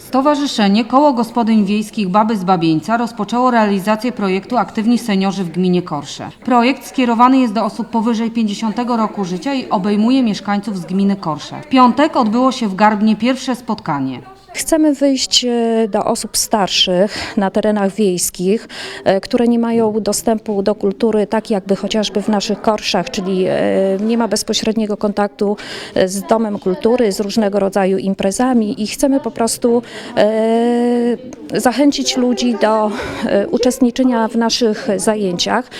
Stowarzyszenie Koło Gospodyń Wiejskich Baby z Babieńca rozpoczęło realizację projektu Aktywni Seniorzy w gminie Korsze. Projekt skierowany jest do osób powyżej 50 roku życia i obejmuje mieszkańców z gminy Korsze. W piątek odbyło się w Garbnie pierwsze spotkanie. Chcemy wyjść e, do osób starszych na terenach wiejskich, e, które nie mają dostępu do kultury, tak jakby chociażby w naszych korszach, czyli e, nie ma bezpośredniego kontaktu z domem kultury, z różnego rodzaju imprezami i chcemy po prostu zachęcić ludzi do uczestniczenia w naszych zajęciach.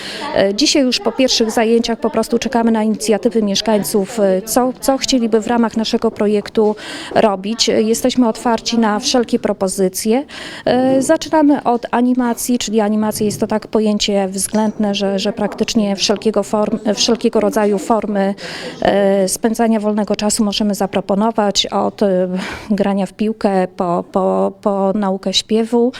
Dzisiaj już po pierwszych zajęciach po prostu czekamy na inicjatywy mieszkańców, co, co chcieliby w ramach naszego projektu robić. Jesteśmy otwarci na wszelkie propozycje. E, Zaczynamy od animacji, czyli animacja jest to tak pojęcie względne, że, że praktycznie wszelkiego, form, wszelkiego rodzaju formy e, spędzania wolnego czasu możemy zaproponować, od e, grania w piłkę po, po, po naukę śpiewu,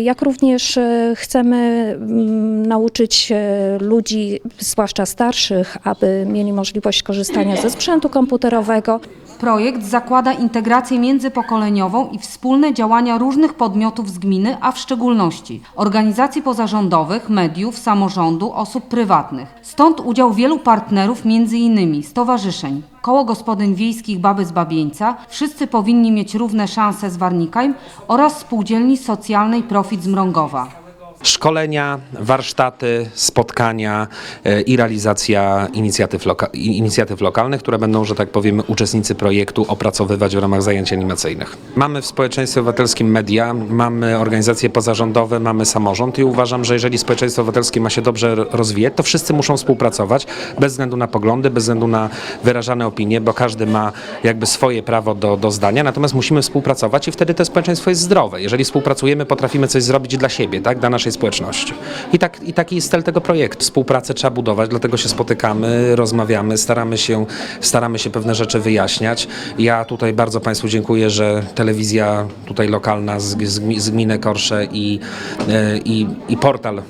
jak również chcemy mm, nauczyć ludzi, zwłaszcza starszych, aby mieli możliwość korzystania ze sprzętu komputerowego. Projekt zakłada integrację międzypokoleniową i wspólne działania różnych podmiotów z gminy, a w szczególności organizacji pozarządowych, mediów, samorządu, osób prywatnych. Stąd udział wielu partnerów, m.in. stowarzyszeń, Koło Gospodyń Wiejskich Baby z Babieńca, Wszyscy powinni mieć równe szanse z Warnikajm oraz Spółdzielni Socjalnej Profit z Mrągowa. Szkolenia, warsztaty, spotkania e, i realizacja inicjatyw, loka- inicjatyw lokalnych, które będą, że tak powiem, uczestnicy projektu opracowywać w ramach zajęć animacyjnych. Mamy w społeczeństwie obywatelskim media, mamy organizacje pozarządowe, mamy samorząd i uważam, że jeżeli społeczeństwo obywatelskie ma się dobrze rozwijać, to wszyscy muszą współpracować bez względu na poglądy, bez względu na wyrażane opinie, bo każdy ma jakby swoje prawo do, do zdania, natomiast musimy współpracować i wtedy to społeczeństwo jest zdrowe. Jeżeli współpracujemy, potrafimy coś zrobić dla siebie, tak, dla naszej społeczności. I, tak, I taki jest cel tego projektu. Współpracę trzeba budować, dlatego się spotykamy, rozmawiamy, staramy się, staramy się pewne rzeczy wyjaśniać. Ja tutaj bardzo Państwu dziękuję, że telewizja tutaj lokalna z, z, z gminy Korsze i, e, i, i portal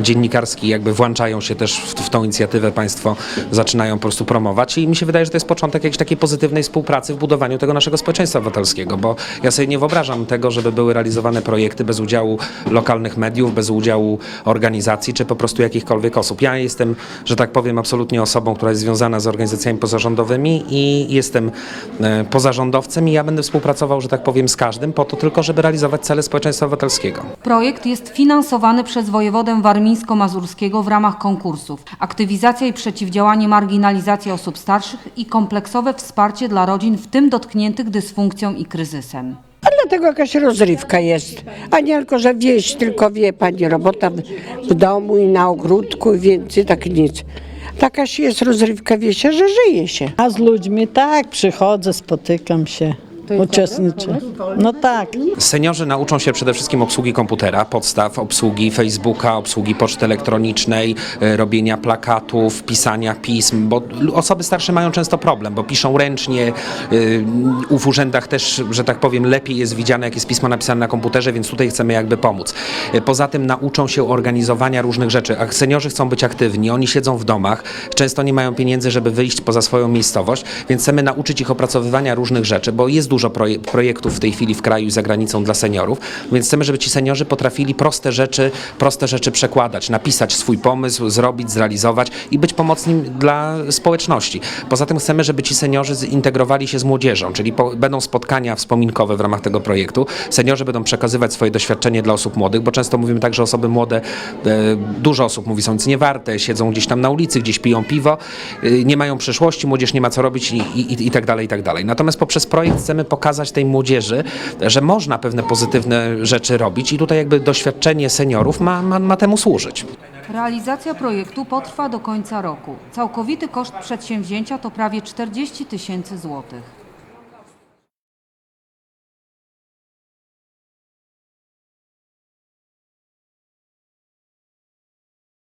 dziennikarski jakby włączają się też w, w tą inicjatywę, Państwo zaczynają po prostu promować i mi się wydaje, że to jest początek jakiejś takiej pozytywnej współpracy w budowaniu tego naszego społeczeństwa obywatelskiego, bo ja sobie nie wyobrażam tego, żeby były realizowane projekty bez udziału lokalnych mediów, bez udziału organizacji, czy po prostu jakichkolwiek osób. Ja jestem, że tak powiem, absolutnie osobą, która jest związana z organizacjami pozarządowymi i jestem e, pozarządowcem i ja będę współpracował, że tak powiem, z każdym po to tylko, żeby realizować cele społeczeństwa obywatelskiego. Projekt jest finansowany przez wojewodę warmińsko-mazurskiego w ramach konkursów. Aktywizacja i przeciwdziałanie marginalizacji osób starszych i kompleksowe wsparcie dla rodzin, w tym dotkniętych dysfunkcją i kryzysem. A dlatego jakaś rozrywka jest. A nie tylko, że wieś, tylko wie pani, robota w, w domu i na ogródku i więcej, tak nic. Takaś jest rozrywka wiesia, że żyje się. A z ludźmi tak, przychodzę, spotykam się, uczestniczę. No tak. Seniorzy nauczą się przede wszystkim obsługi komputera, podstaw obsługi Facebooka, obsługi poczty elektronicznej, e, robienia plakatów, pisania pism, bo l- osoby starsze mają często problem, bo piszą ręcznie, y, w urzędach też, że tak powiem, lepiej jest widziane, jak jest pismo napisane na komputerze, więc tutaj chcemy jakby pomóc. E, Poza tym nauczą się organizowania różnych rzeczy, a seniorzy chcą być aktywni, oni siedzą w domach, często nie mają pieniędzy, żeby wyjść poza swoją miejscowość, więc chcemy nauczyć ich opracowywania różnych rzeczy, bo jest dużo proje- projektów w tej chwili w kraju i za granicą dla seniorów, więc chcemy, żeby ci seniorzy potrafili proste rzeczy, proste rzeczy przekładać, napisać swój pomysł, zrobić, zrealizować i być pomocnym dla społeczności. Poza tym chcemy, żeby ci seniorzy zintegrowali się z młodzieżą, czyli po, będą spotkania wspominkowe w ramach tego projektu. Seniorzy będą przekazywać swoje doświadczenie dla osób młodych, bo często mówimy tak, że osoby młode, e, dużo osób mówi, są nic niewarte, siedzą gdzieś tam na ulicy, gdzieś piją piwo, e, nie mają przyszłości, młodzież nie ma co robić i, i, i tak dalej, i tak dalej. Natomiast poprzez projekt chcemy pokazać tej młodzieży, że można pewne pozytywne rzeczy robić i tutaj jakby doświadczenie seniorów ma, ma, ma temu służyć. Realizacja projektu potrwa do końca roku. Całkowity koszt przedsięwzięcia to prawie 40 tysięcy złotych.